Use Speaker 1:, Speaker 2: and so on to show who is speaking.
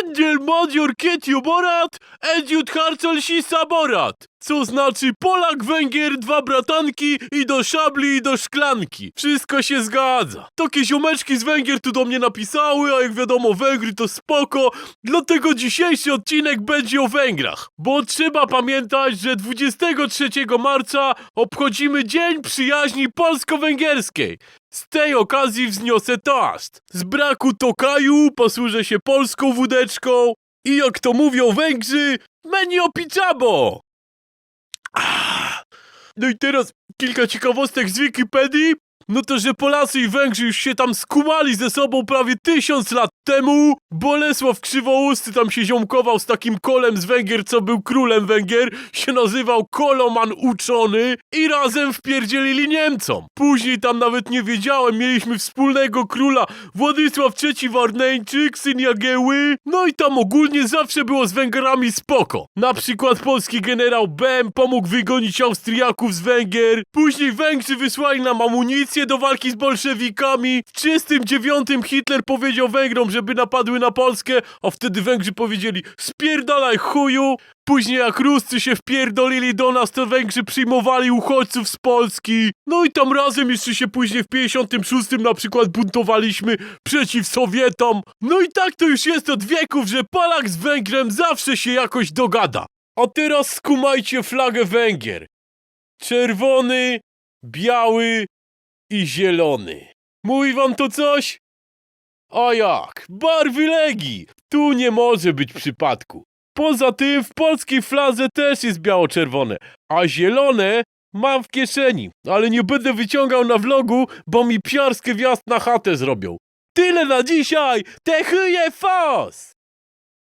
Speaker 1: Endel Madior Ketio Borat, Ediut Harcel si Saborat. Co znaczy Polak, Węgier, dwa bratanki i do szabli i do szklanki. Wszystko się zgadza. Takie ziomeczki z Węgier tu do mnie napisały, a jak wiadomo Węgry to spoko, dlatego dzisiejszy odcinek będzie o Węgrach. Bo trzeba pamiętać, że 23 marca obchodzimy Dzień Przyjaźni Polsko-Węgierskiej. Z tej okazji wzniosę toast. Z braku tokaju posłużę się polską wódeczką i jak to mówią Węgrzy, menu pizzabo! No i teraz kilka ciekawostek z Wikipedii. No to, że Polacy i Węgrzy już się tam skumali ze sobą prawie tysiąc lat temu. Bolesław Krzywousty tam się ziomkował z takim kolem z Węgier, co był królem Węgier. Się nazywał Koloman Uczony i razem wpierdzielili Niemcom. Później tam nawet nie wiedziałem, mieliśmy wspólnego króla Władysław III Warneńczyk, syn Jagieły. No i tam ogólnie zawsze było z Węgrami spoko. Na przykład polski generał Bem pomógł wygonić Austriaków z Węgier. Później Węgrzy wysłali nam amunicję do walki z bolszewikami. W 39 Hitler powiedział Węgrom, żeby napadły na Polskę, a wtedy Węgrzy powiedzieli spierdalaj chuju. Później jak Ruscy się wpierdolili do nas, to Węgrzy przyjmowali uchodźców z Polski. No i tam razem jeszcze się później w 56 na przykład buntowaliśmy przeciw Sowietom. No i tak to już jest od wieków, że Polak z Węgrem zawsze się jakoś dogada. A teraz skumajcie flagę Węgier. Czerwony, biały i zielony. Mówi wam to coś? A jak? Barwy Legii! Tu nie może być przypadku. Poza tym w polskiej fladze też jest biało-czerwone, a zielone mam w kieszeni, ale nie będę wyciągał na vlogu, bo mi piarskie wjazd na chatę zrobią. Tyle na dzisiaj! Te chyje fos!